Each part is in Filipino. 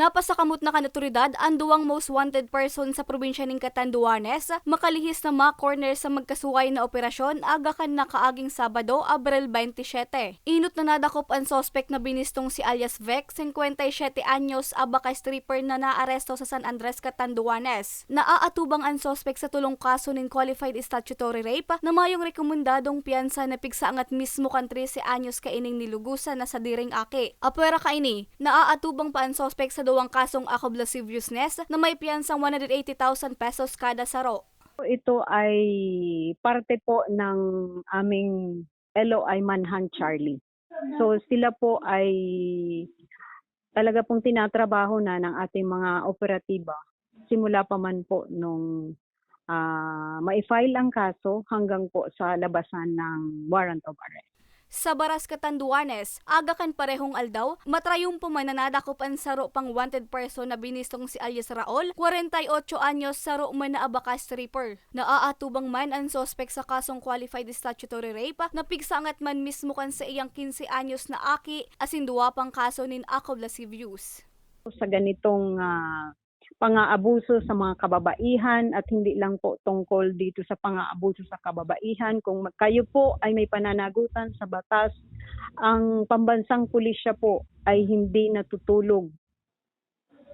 Napasakamot na kanaturidad ang duwang most wanted person sa probinsya ng Catanduanes, makalihis na mga corner sa magkasuway na operasyon aga kan na kaaging Sabado, Abril 27. Inot na nadakop ang sospek na binistong si alias Vec, 57 anyos, abaka stripper na naaresto sa San Andres, Catanduanes. Naaatubang ang sospek sa tulong kaso ng qualified statutory rape na mayong rekomendadong piyansa na pigsaangat mismo kan 13 anyos kaining nilugusan na sa diring aki. Apwera kaini, naaatubang pa ang sospek sa duwang kasong ako lasciviousness na may piyansang 180,000 pesos kada saro. Ito ay parte po ng aming LOI Manhunt Charlie. So sila po ay talaga pong tinatrabaho na ng ating mga operatiba simula pa man po nung ah, ma-file ang kaso hanggang po sa labasan ng warrant of arrest. Sa Baras Catanduanes, aga kan parehong aldaw, matrayong pumananadakop ang saro pang wanted person na binistong si alias Raol, 48 anyos saro man na abaka stripper. Naaatubang man ang sospek sa kasong qualified statutory rape na pigsangat man mismo kan sa iyang 15 anyos na aki asin duwa pang kaso nin ako lascivious. sa ganitong ah, pang-aabuso sa mga kababaihan at hindi lang po tungkol dito sa pang-aabuso sa kababaihan. Kung kayo po ay may pananagutan sa batas, ang pambansang pulisya po ay hindi natutulog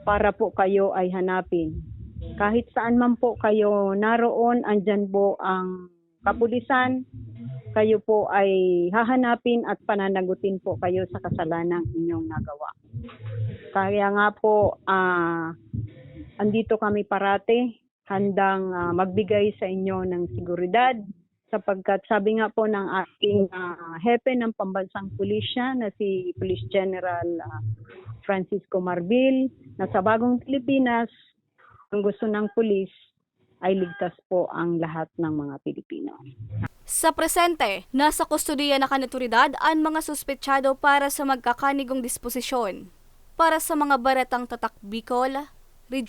para po kayo ay hanapin. Kahit saan man po kayo naroon, andyan po ang kapulisan, kayo po ay hahanapin at pananagutin po kayo sa kasalanang inyong nagawa. Kaya nga po, ah, andito kami parate, handang ah, magbigay sa inyo ng seguridad sapagkat sabi nga po ng ating ah, hepe ng pambansang pulisya na si Police General ah, Francisco Marbil na sa bagong Pilipinas, ang gusto ng pulis ay ligtas po ang lahat ng mga Pilipino. Sa presente, nasa kustodiya na kanaturidad ang mga suspetsado para sa magkakanigong disposisyon. Para sa mga baretang tatak Bicol, Lee